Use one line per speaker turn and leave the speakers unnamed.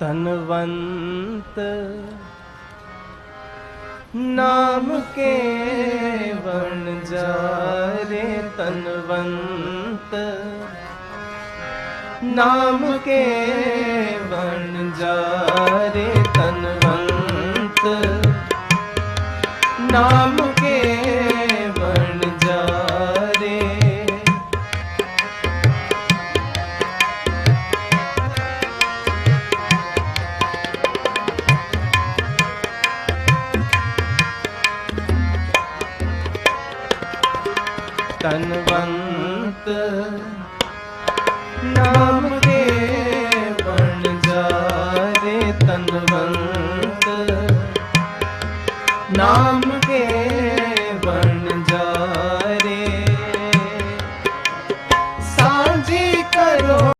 ਤਨਵੰਤ ਨਾਮ ਕੇ ਵਣ ਜਾਰੇ ਤਨਵੰਤ ਨਾਮ ਕੇ ਵਣ ਜਾਰੇ ਤਨਵੰਤ ਨਾਮ ਤਨਵੰਤ ਨਾਮ ਦੇ ਬਣ ਜਾਰੇ ਤਨਵੰਤ ਨਾਮ ਦੇ ਬਣ ਜਾਰੇ ਸਾਂਝੀ ਕਰੋ